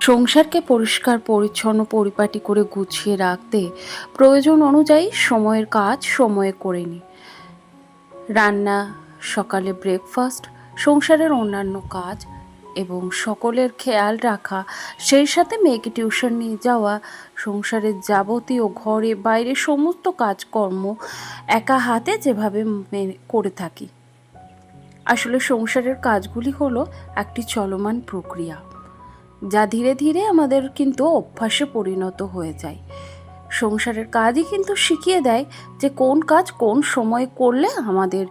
সংসারকে পরিষ্কার, পরিচ্ছন্ন, পরিপাটি করে গুছিয়ে রাখতে প্রয়োজন অনুযায়ী সময়ের কাজ সময়ে করে নিই রান্না, সকালে ব্রেকফাস্ট সংসারের অন্যান্য কাজ এবং সকলের খেয়াল রাখা, সেই সাথে মেয়েকে টিউশন নিয়ে যাওয়া, সংসারের যাবতীয় ঘরে, বাইরে সমস্ত কাজকর্ম একা হাতে যেভাবে করে থাকি। আসলে সংসারের কাজগুলি হলো একটি চলমান প্রক্রিয়া। যা ধীরে ধীরে আমাদের কিন্তু অভ্যাসে পরিণত হয়ে যায়। সংসারের কাজই কিন্তু শিখিয়ে দেয় যে কোন কাজ কোন সময়ে করলে আমাদের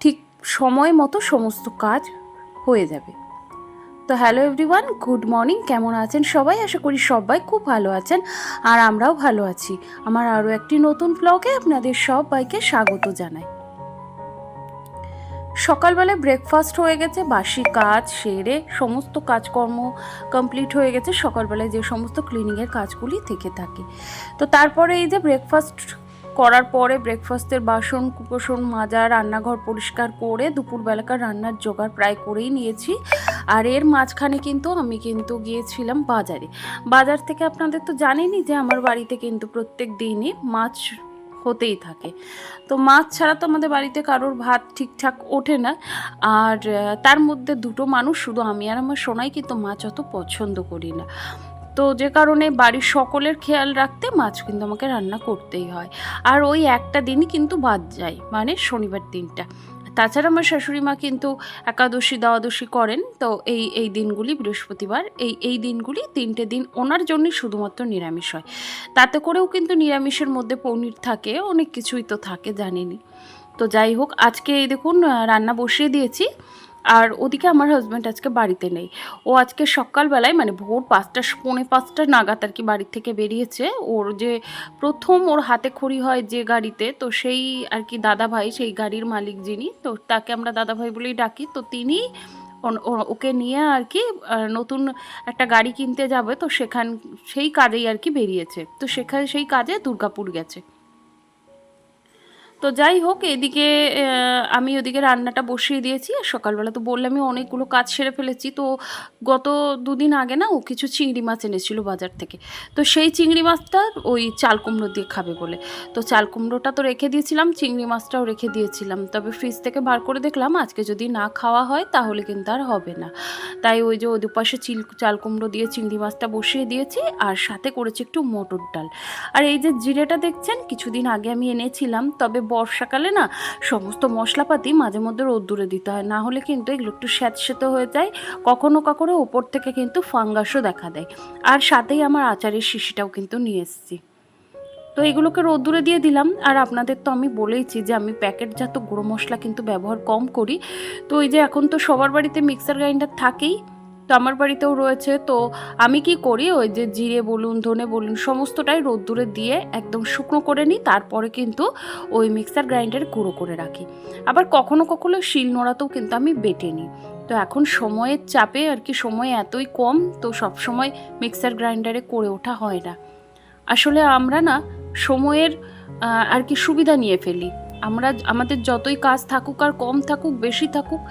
ঠিক সময় মতো সমস্ত কাজ হয়ে যাবে। তো হ্যালো এভরিওয়ান, গুড মর্নিং। কেমন আছেন সবাই? আশা করি সবাই খুব ভালো আছেন আর আমরাও ভালো আছি। আমার আরও একটি নতুন ব্লগে আপনাদের সবাইকে স্বাগত জানাই। সকালবেলায় ব্রেকফাস্ট হয়ে গেছে, বাসি কাজ সেরে সমস্ত কাজকর্ম কমপ্লিট হয়ে গেছে, সকালবেলায় যে সমস্ত ক্লিনিংয়ের কাজগুলি থেকে থাকে। তো তারপরে এই যে ব্রেকফাস্ট করার পরে ব্রেকফাস্টের বাসন কুপোষণ, মাজা, রান্নাঘর পরিষ্কার করে দুপুরবেলাকার রান্নার জোগাড় প্রায় করেই নিয়েছি। আর এর মাঝখানে কিন্তু আমি কিন্তু গিয়েছিলাম বাজারে। বাজার থেকে আপনাদের তো জানেনই যে আমার বাড়িতে কিন্তু প্রত্যেক দিনই মাছ হতেই থাকে। তো মাছ ছাড়া তো আমাদের বাড়িতে কারোর ভাত ঠিকঠাক ওঠে না। আর তার মধ্যে দুটো মানুষ, শুধু আমি আর আমার সোনাই কিন্তু মাছ অত পছন্দ করি না। তো যে কারণে বাড়ির সকলের খেয়াল রাখতে মাছ কিন্তু আমাকে রান্না করতেই হয়। আর ওই একটা দিনই কিন্তু বাদ যায় মানে শনিবার দিনটা। তাছাড়া আমার শাশুড়ি মা কিন্তু একাদশী, দ্বাদশী করেন। তো এই এই দিনগুলি বৃহস্পতিবার, এই এই দিনগুলি তিনটে দিন ওনার জন্যই শুধুমাত্র নিরামিষ হয়। তাতে করেও কিন্তু নিরামিষের মধ্যে পনির থাকে, অনেক কিছুই তো থাকে, জানেনি। তো যাই হোক, আজকে এই দেখুন রান্না বসিয়ে দিয়েছি। আর ওদিকে আমার হাজব্যান্ড আজকে বাড়িতে নেই। ও আজকে সকালবেলায় মানে ভোর পাঁচটা, পৌনে পাঁচটা নাগাদ আর কি বাড়ির থেকে বেরিয়েছে। ওর যে প্রথম ওর হাতে খড়ি হয় যে গাড়িতে, তো সেই আর কি দাদা ভাই সেই গাড়ির মালিক যিনি, তো তাকে আমরা দাদা ভাই বলেই ডাকি। তো তিনি ওকে নিয়ে আর কি নতুন একটা গাড়ি কিনতে যাবে। তো সেখান সেই কাজেই আর কি বেরিয়েছে। তো সেখানে সেই কাজে দুর্গাপুর গেছে। তো যাই হোক, এদিকে আমি ওদিকে রান্নাটা বসিয়ে দিয়েছি আর সকালবেলা তো বললে আমি অনেকগুলো কাজ সেরে ফেলেছি। তো গত দুদিন আগে না ও কিছু চিংড়ি মাছ এনেছিল বাজার থেকে। তো সেই চিংড়ি মাছটা ওই চাল কুমড়ো দিয়ে খাবে বলে। তো চাল কুমড়োটা তো রেখে দিয়েছিলাম, চিংড়ি মাছটাও রেখে দিয়েছিলাম। তবে ফ্রিজ থেকে বার করে দেখলাম, আজকে যদি না খাওয়া হয় তাহলে কিন্তু আর হবে না। তাই ওই যে ওদের পাশে চিল, চাল কুমড়ো দিয়ে চিংড়ি মাছটা বসিয়ে দিয়েছি আর সাথে করেছি একটু মটর ডাল। আর এই যে জিরেটা দেখছেন, কিছুদিন আগে আমি এনেছিলাম, তবে বর্ষাকালে না সমস্ত মশলাপাতি মাঝে মধ্যে রোদ্দুরে দিতে হয়। না হলে কিন্তু এগুলো একটু স্যাঁতস্যাঁতে হয়ে যায়। কখনো কখনো ওপর থেকে কিন্তু ফাঙ্গাসও দেখা দেয়। আর সাথেই আমার আচারের শিশিটাও কিন্তু নিয়ে এসেছি। তো এগুলোকে রোদ্দুরে দিয়ে দিলাম। আর আপনাদের তো আমি বলেইছি যে আমি প্যাকেটজাত গুঁড়ো মশলা কিন্তু ব্যবহার কম করি। তো ওই যে এখন তো সবার বাড়িতে মিক্সার গ্রাইন্ডার থাকেই। তো আমার বাড়িতেও রয়েছে। তো আমি কি করি? ওই যে জিরে বলুন, ধনে বলুন, সমস্তটাই রোদ্দুরে দিয়ে একদম শুকনো করে নিই, তারপরে কিন্তু ওই মিক্সার গ্রাইন্ডারে গুঁড়ো করে রাখি। আবার কখনো কখনো শিল নোড়াতেও কিন্তু আমি বেটে নিই। তো এখন সময়ের চাপে আর কি, সময় এতই কম, তো সব সময় মিক্সার গ্রাইন্ডারে করে ওঠা হয় না। আসলে আমরা না, সময়ের আর কি সুবিধা নিয়ে ফেলি। আমরা আমাদের যতই কাজ থাকুক আর কম থাকুক, বেশি থাকুক,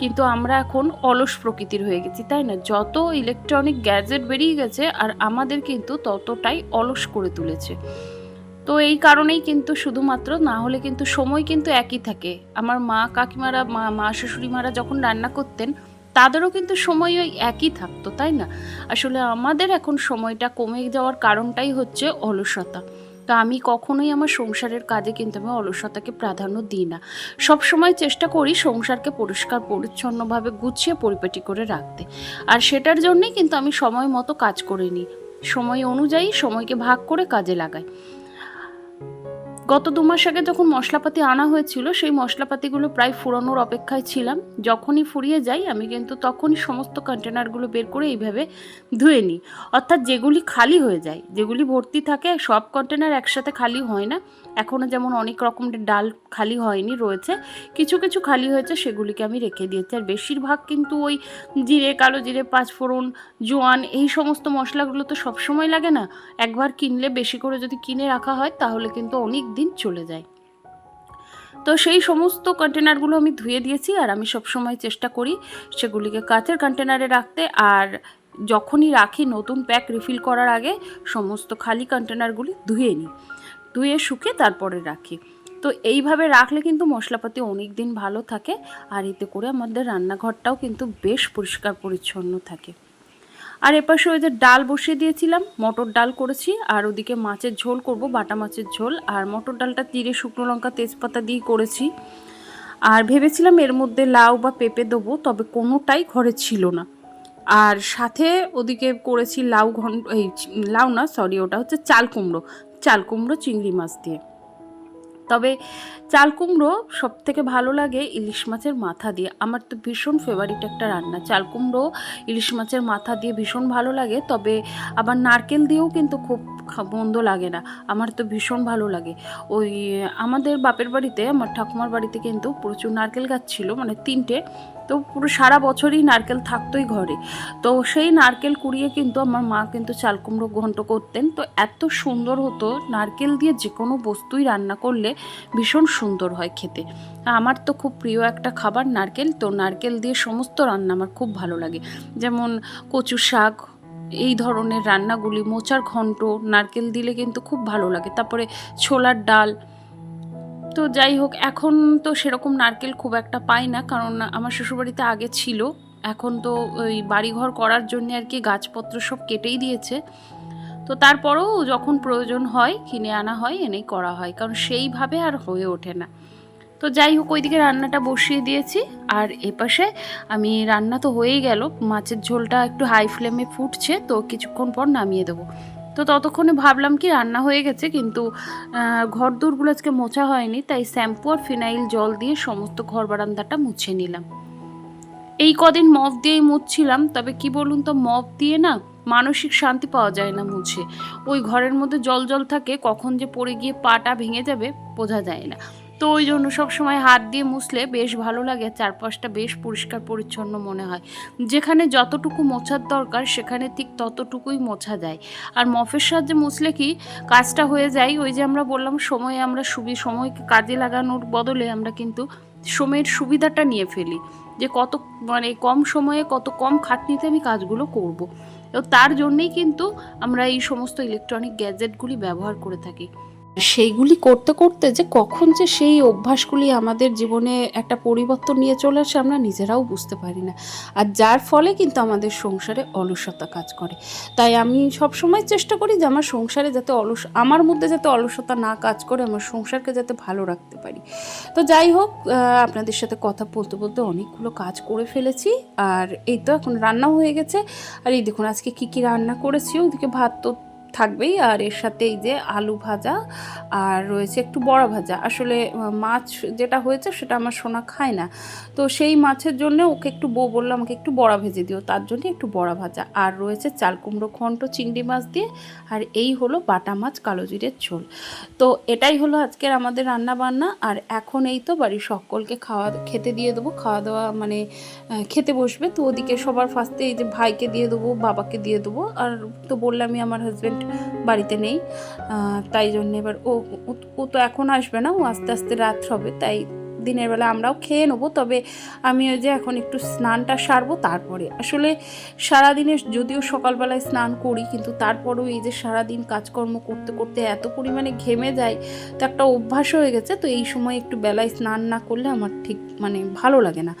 কিন্তু আমরা এখন অলস প্রকৃতির হয়ে গেছি, তাই না? যত ইলেকট্রনিক গ্যাজেট বেরিয়ে গেছে আর আমাদের কিন্তু ততটাই অলস করে তুলেছে। তো এই কারণেই কিন্তু শুধুমাত্র, না হলে কিন্তু সময় কিন্তু একই থাকে। আমার মা কাকিমারা, মা মা শাশুড়িমারা যখন রান্না করতেন, তাদেরও কিন্তু সময় ওই একই থাকতো, তাই না? আসলে আমাদের এখন সময়টা কমে যাওয়ার কারণটাই হচ্ছে অলসতা। তা আমি কখনোই আমার সংসারের কাজে কিন্তু আমি অলসতাকে প্রাধান্য দিই না। সবসময় চেষ্টা করি সংসারকে পরিষ্কার, পরিচ্ছন্নভাবে গুছিয়ে, পরিপাটি করে রাখতে। আর সেটার জন্যই কিন্তু আমি সময় মতো কাজ করে নিই। সময় অনুযায়ী সময়কে ভাগ করে কাজে লাগাই। গত দু মাস আগে যখন মশলাপাতি আনা হয়েছিল, সেই মশলাপাতিগুলো প্রায় ফুরানোর অপেক্ষায় ছিলাম। যখনই ফুরিয়ে যাই, আমি কিন্তু তখনই সমস্ত কন্টেনারগুলো বের করে এইভাবে ধুয়ে নিই। অর্থাৎ যেগুলি খালি হয়ে যায়, যেগুলি ভর্তি থাকে, সব কন্টেনার একসাথে খালি হয় না। এখনও যেমন অনেক রকমের ডাল খালি হয়নি, রয়েছে। কিছু কিছু খালি হয়েছে, সেগুলিকে আমি রেখে দিয়েছি। আর বেশিরভাগ কিন্তু ওই জিরে, কালো জিরে পাঁচফোড়ন জোয়ান, এই সমস্ত মশলাগুলো তো সবসময় লাগে না। একবার কিনলে বেশি করে যদি কিনে রাখা হয়, তাহলে কিন্তু অনেক দিন চলে যায়। তো সেই সমস্ত কন্টেনারগুলো আমি ধুয়ে দিয়েছি আর আমি সবসময় চেষ্টা করি সেগুলিকে কাঁচের কন্টেনারে রাখতে আর যখনই রাখি নতুন প্যাক রিফিল করার আগে সমস্ত খালি কন্টেনারগুলি ধুয়ে নিই। ধুয়ে শুকে তারপরে রাখি। তো এইভাবে রাখলে কিন্তু মশলাপাতি অনেক দিন ভালো থাকে আর এতে করে আমাদের রান্নাঘরটাও কিন্তু বেশ পরিষ্কার পরিচ্ছন্ন থাকে। আর এপাশে ওই যে ডাল বসিয়ে দিয়েছিলাম, মটর ডাল করেছি, আর ওদিকে মাছের ঝোল করব, বাটা মাছের ঝোল, আর মটর ডালটা তীরে শুকনো লঙ্কা, তেজপাতা দিয়ে করেছি। আর ভেবেছিলাম এর মধ্যে লাউ বা পেঁপে দেবো, তবে কোনোটাই ঘরে ছিল না। আর সাথে ওদিকে করেছি লাউ ঘন এই লাউ না সরি ওটা হচ্ছে চাল কুমড়ো চাল কুমড়ো চিংড়ি মাছ দিয়ে। তবে চাল কুমড়ো সব থেকে ভালো লাগে ইলিশ মাছের মাথা দিয়ে। আমার তো ভীষণ ফেভারিট একটা রান্না। চাল কুমড়ো, ইলিশ মাছের মাথা দিয়ে ভীষণ ভালো লাগে, তবে আবার নারকেল দিয়েও কিন্তু খুব মন্দ লাগে না। আমার তো ভীষণ ভালো লাগে। ওই, আমাদের বাপের বাড়িতে, আমার ঠাকুমার বাড়িতে কিন্তু প্রচুর নারকেল গাছ ছিল মানে তিনটে। তো পুরো সারা বছরই নারকেল থাকতোই ঘরে। তো সেই নারকেল কুড়িয়ে কিন্তু আমার মা কিন্তু চাল কুমড়ো ঘন্ট করতেন। তো এত সুন্দর হতো, নারকেল দিয়ে যে কোনো বস্তুই রান্না করলে ভীষণ সুন্দর হয় খেতে। আমার তো খুব প্রিয় একটা খাবার নারকেল, তো নারকেল দিয়ে সমস্ত রান্না আমার খুব ভালো লাগে। যেমন কচু শাক, এই ধরনের রান্নাগুলি, মোচার ঘন্ট, নারকেল দিলে কিন্তু খুব ভালো লাগে। তারপরে ছোলার ডাল তো যাই হোক, এখন তো সেরকম নারকেল খুব একটা পাই না, কারণ আমার শ্বশুরবাড়িতে আগে ছিল। এখন তো ওই বাড়িঘর করার জন্য আর কি গাছপত্র সব কেটেই দিয়েছে। তো তারপরেও যখন প্রয়োজন হয়, কিনে আনা হয়, এনেই করা হয়, কারণ সেইভাবে আর হয়ে ওঠে না। তো যাই হোক, ওইদিকে রান্নাটা বসিয়ে দিয়েছি, আর এপাশে আমি, রান্না তো হয়েই গেল, মাছের ঝোলটা একটু হাই ফ্লেমে ফুটছে, তো কিছুক্ষণ পর নামিয়ে দেবো। তো ততক্ষণে ভাবলাম কি রান্না হয়ে গেছে, কিন্তু ঘর দূরগুলো আজকে মোছা হয়নি, তাই শ্যাম্পু আর ফিনাইল জল দিয়ে সমস্ত ঘর বারান্দাটা মুছে নিলাম। এই কদিন মপ দিয়েই মুছছিলাম, তবে কি বলুন তো মপ দিয়ে না মানসিক শান্তি পাওয়া যায় না মুছে। ওই ঘরের মধ্যে জল জল থাকে, কখন যে পড়ে গিয়ে পাটা ভেঙে যাবে, বোঝা যায় না। তো ওই জন্য সবসময় হাত দিয়ে মুছলে বেশ ভালো লাগে, চারপাশটা বেশ পরিষ্কার পরিচ্ছন্ন মনে হয়। যেখানে যতটুকু মোছার দরকার, সেখানে ঠিক ততটুকুই মোছা যায়। আর মফের সাহায্যে মুছলে কি কাজটা হয়ে যায়? ওই যে আমরা বললাম, সময়ে আমরা সুবি, সময়কে কাজে লাগানোর বদলে আমরা কিন্তু সময়ের সুবিধাটা নিয়ে ফেলি। যে কত মানে কম সময়ে কত কম খাটনিতে আমি কাজগুলো করব। তো তার জন্যেই কিন্তু আমরা এই সমস্ত ইলেকট্রনিক গ্যাজেটগুলি ব্যবহার করে থাকি। সেইগুলি করতে করতে যে কখন যে সেই অভ্যাসগুলি আমাদের জীবনে একটা পরিবর্তন নিয়ে চলে আসে আমরা নিজেরাও বুঝতে পারি না। আর যার ফলে কিন্তু আমাদের সংসারে অলসতা কাজ করে। তাই আমি সবসময় চেষ্টা করি যে আমার সংসারে যাতে অলস, আমার মধ্যে যাতে অলসতা না কাজ করে, আমার সংসারকে যাতে ভালো রাখতে পারি। তো যাই হোক আপনাদের সাথে কথা বলতে বলতে অনেকগুলো কাজ করে ফেলেছি। আর এই তো এখন রান্নাও হয়ে গেছে। আর এই দেখুন আজকে কি কি রান্না করেছি, ওদিকে ভাত তো থাকবেই। আর এর সাথে এই যে আলু ভাজা আর রয়েছে একটু বড়া ভাজা। আসলে মাছ যেটা হয়েছে সেটা আমার সোনা খায় না। তো সেই মাছের জন্য ওকে একটু বউ বলল, আমাকে একটু বড়া ভেজে দিও। তার জন্য একটু বড়া ভাজা। আর রয়েছে চাল কুমড়ো ঘন্ট চিংড়ি মাছ দিয়ে। আর এই হলো বাটা মাছ, কালো জিরের ঝোল। তো এটাই হলো আজকের আমাদের রান্না বান্না আর এখন এই তো বাড়ির সকলকে খাওয়া, খেতে দিয়ে দেবো। খাওয়া দাওয়া মানে খেতে বসবে। তো ওদিকে সবার ফার্স্টে এই যে ভাইকে দিয়ে দেবো, বাবাকে দিয়ে দেবো। আর তো বললামই আমার হাজব্যান্ড বাড়িতে নেই তাই জন্য এবার ও, ও- তো এখন আসবে না, ও আস্তে আস্তে রাত হবে, তাই দিনের বেলা আমরাও খেয়ে নেব, তবে আমি ওই যে এখন একটু স্নানটা সারবো তারপরে। আসলে সারাদিনে যদিও সকালবেলায় স্নান করি, কিন্তু তারপরেও এই যে সারাদিন কাজকর্ম করতে করতে এত পরিমাণে ঘেমে যায় তো একটা অভ্যাস হয়ে গেছে, তো এই সময় একটু বেলায় স্নান না করলে আমার ঠিক মানে ভালো লাগে না।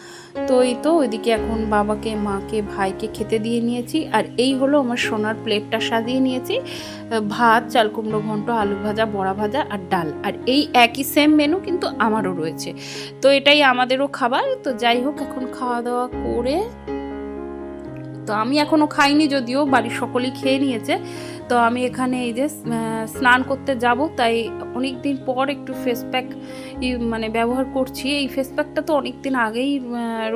তো এই তো ওইদিকে এখন বাবাকে, মাকে, ভাইকে খেতে দিয়ে নিয়েছি, আর এই হলো আমার সোনার প্লেটটা সাজিয়ে নিয়েছি। ভাত, চাল কুমড়ো ঘন্ট, আলু ভাজা, বড়া ভাজা আর ডাল। আর এই একই সেম মেনু কিন্তু আমারও রয়েছে। তো এটাই আমাদেরও খাবার। তো যাই হোক, এখন খাওয়া দাওয়া করে তো আমি এখনও খাইনি যদিও, বাড়ির সকলেই খেয়ে নিয়েছে। তো আমি এখানে এই যে স্নান করতে যাব, তাই অনেক দিন পর একটু ফেস প্যাক মানে ব্যবহার করছি। এই ফেস প্যাকটা তো অনেক দিন আগেই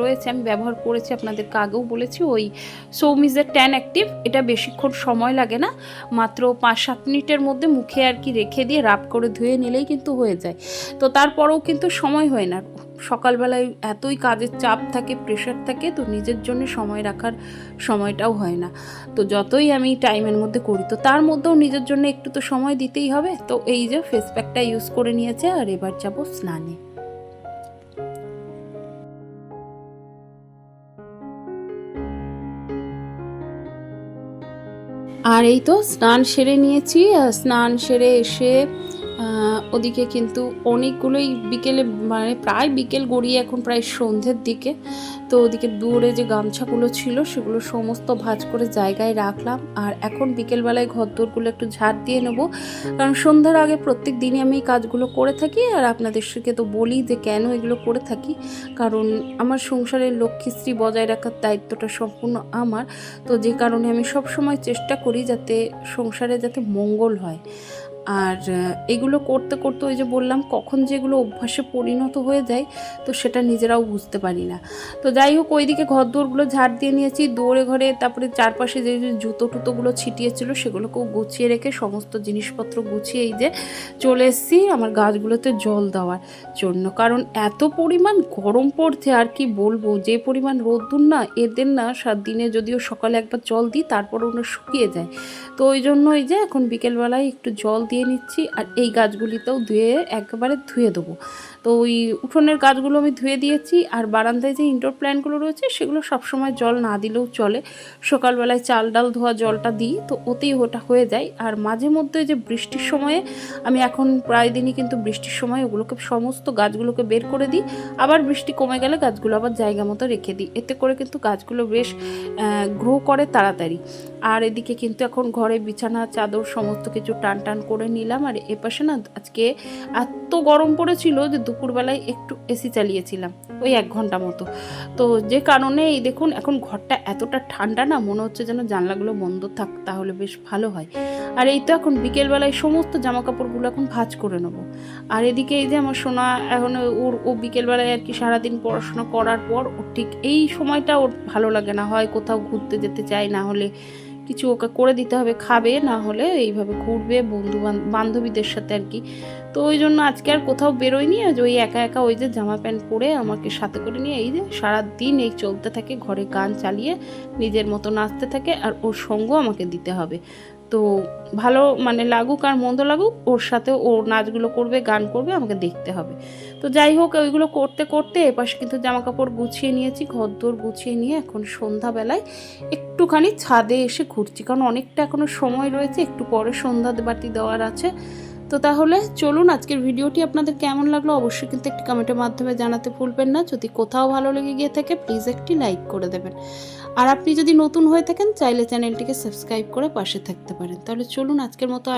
রয়েছে। আমি ব্যবহার করেছি, আপনাদেরকে আগেও বলেছি। ওই সৌমিজের ট্যান অ্যাক্টিভ এটা বেশিক্ষণ সময় লাগে না। মাত্র পাঁচ, সাত মিনিটের মধ্যে মুখে আর কি রেখে দিয়ে রাব করে ধুয়ে নিলেই কিন্তু হয়ে যায়। তো তারপরেও কিন্তু সময় হয় না। সকালবেলায় এতই কাজের চাপ থাকে প্রেশার থাকে, তো নিজের জন্য সময় রাখার সময়টাও হয় না। তো যতই আমি টাইমের মধ্যে করি, তো তার মধ্যেও নিজের জন্য একটু তো সময় দিতেই হবে। তো এই যে ফেস প্যাকটা ইউজ করে নিয়েছে, আর এবার যাব স্নানে। আর এই তো স্নান সেরে নিয়েছি স্নান সেরে এসে ওদিকে কিন্তু অনেকগুলোই বিকেলে মানে প্রায় বিকেল গড়িয়ে এখন প্রায় সন্ধ্যের দিকে। তো ওদিকে দূরে যে গামছাগুলো ছিল, সেগুলো সমস্ত ভাঁজ করে জায়গায় রাখলাম। আর এখন বিকেলবেলায় ঘর দোরগুলো একটু ঝাড় দিয়ে নেব। কারণ সন্ধ্যার আগে প্রত্যেক দিনই আমি এই কাজগুলো করে থাকি। আর আপনাদের সাথে তো বলি যে কেন এগুলো করে থাকি। কারণ আমার সংসারের লক্ষ্মীশ্রী বজায় রাখার দায়িত্বটা সম্পূর্ণ আমার। তো যে কারণে আমি সব সময় চেষ্টা করি যাতে সংসারে যাতে মঙ্গল হয়। আর এগুলো করতে করতে ওই যে বললাম, কখন যেগুলো অভ্যাসে পরিণত হয়ে যায়, তো সেটা নিজেরাও বুঝতে পারি না। তো যাই হোক, ওইদিকে ঘর দৌড়গুলো ঝাড় দিয়ে নিয়েছি, দৌড়ে ঘরে, তারপরে চারপাশে যে যে জুতো টুতোগুলো ছিটিয়েছিল, সেগুলোকেও গুছিয়ে রেখে সমস্ত জিনিসপত্র গুছিয়ে এই যে চলে এসেছি, আমার গাছগুলোতে জল দেওয়ার জন্য। কারণ এত পরিমাণ গরম পড়ছে, আর কি বলব, যে পরিমাণ রোদ্দুর না, এদের না সাত দিনে যদিও সকালে একবার জল দিই তারপর ওগুলো শুকিয়ে যায়। তো ওই জন্য এই যে এখন বিকেলবেলায় একটু জল দিয়ে নিচ্ছি আর এই গাছগুলিতেও ধুয়ে একেবারে ধুয়ে দেবো। তো ওই উঠোনের গাছগুলো আমি ধুয়ে দিয়েছি আর বারান্দায় যে ইনডোর প্ল্যান্টগুলো রয়েছে, সেগুলো সবসময় জল না দিলেও চলে। সকালবেলায় চাল ডাল ধোয়া জলটা দিই, তো ওতেই ওটা হয়ে যায়। আর মাঝে মধ্যে যে বৃষ্টির সময়ে, আমি এখন প্রায় দিনই কিন্তু বৃষ্টির সময় ওগুলোকে সমস্ত গাছগুলোকে বের করে দিই। আবার বৃষ্টি কমে গেলে গাছগুলো আবার জায়গা মতো রেখে দিই। এতে করে কিন্তু গাছগুলো বেশ গ্রো করে তাড়াতাড়ি। আর এদিকে কিন্তু এখন ঘরে বিছানা, চাদর, সমস্ত কিছু টান টান করে নিলাম। আর এপাশে না আজকে এত গরম পড়েছিল যে দুপুরবেলায় একটু এসি চালিয়েছিলাম, ওই এক ঘণ্টা মতো। তো যে কারণে এই দেখুন, এখন ঘরটা এতটা ঠান্ডা না, মনে হচ্ছে যেন জানলাগুলো বন্ধ থাক, তাহলে বেশ ভালো হয়। আর এই তো এখন বিকেলবেলায় সমস্ত জামা কাপড়গুলো এখন ভাঁজ করে নেব। আর এদিকে এই যে আমার সোনা, এখন ওর, ও বিকেলবেলায় আর কি সারাদিন পড়াশোনা করার পর, ওর ঠিক এই সময়টা ওর ভালো লাগে না, হয় কোথাও ঘুরতে যেতে চায়, না হলে কিছু ওকে করে দিতে হবে, খাবে, না হলে এইভাবে ঘুরবে বন্ধু বান- বান্ধবীদের সাথে আর কি। তো ওই জন্য আজকে আর কোথাও বেরোয়নি, আজ ওই একা একা ওই যে জামা প্যান্ট পরে আমাকে সাথে করে নিয়ে এই যে সারাদিন এই চলতে থাকে, ঘরে গান চালিয়ে নিজের মতো নাচতে থাকে আর ওর সঙ্গ আমাকে দিতে হবে। তো ভালো মানে লাগুক আর মন্দ লাগুক, ওর সাথে ওর নাচগুলো করবে, গান করবে, আমাকে দেখতে হবে। তো যাই হোক, ওইগুলো করতে করতে এপাশে কিন্তু জামা কাপড় গুছিয়ে নিয়েছি, ঘরদোর গুছিয়ে নিয়ে এখন সন্ধ্যাবেলায় একটুখানি ছাদে এসে ঘুরছি। কারণ অনেকটা এখনও সময় রয়েছে, একটু পরে সন্ধ্যা বাতি দেওয়ার আছে। তো তাহলে চলুন আজকের ভিডিওটি আপনাদের কেমন লাগল অবশ্যই কিন্তু একটি কমেন্টের মাধ্যমে জানাতে ভুলবেন না। যদি কোথাও ভালো লেগে গিয়ে থাকে প্লিজ একটি লাইক করে দেবেন। আর আপনি যদি নতুন হয়ে থাকেন, চাইলে চ্যানেলটিকে সাবস্ক্রাইব করে পাশে থাকতে পারেন। তাহলে চলুন আজকের মতো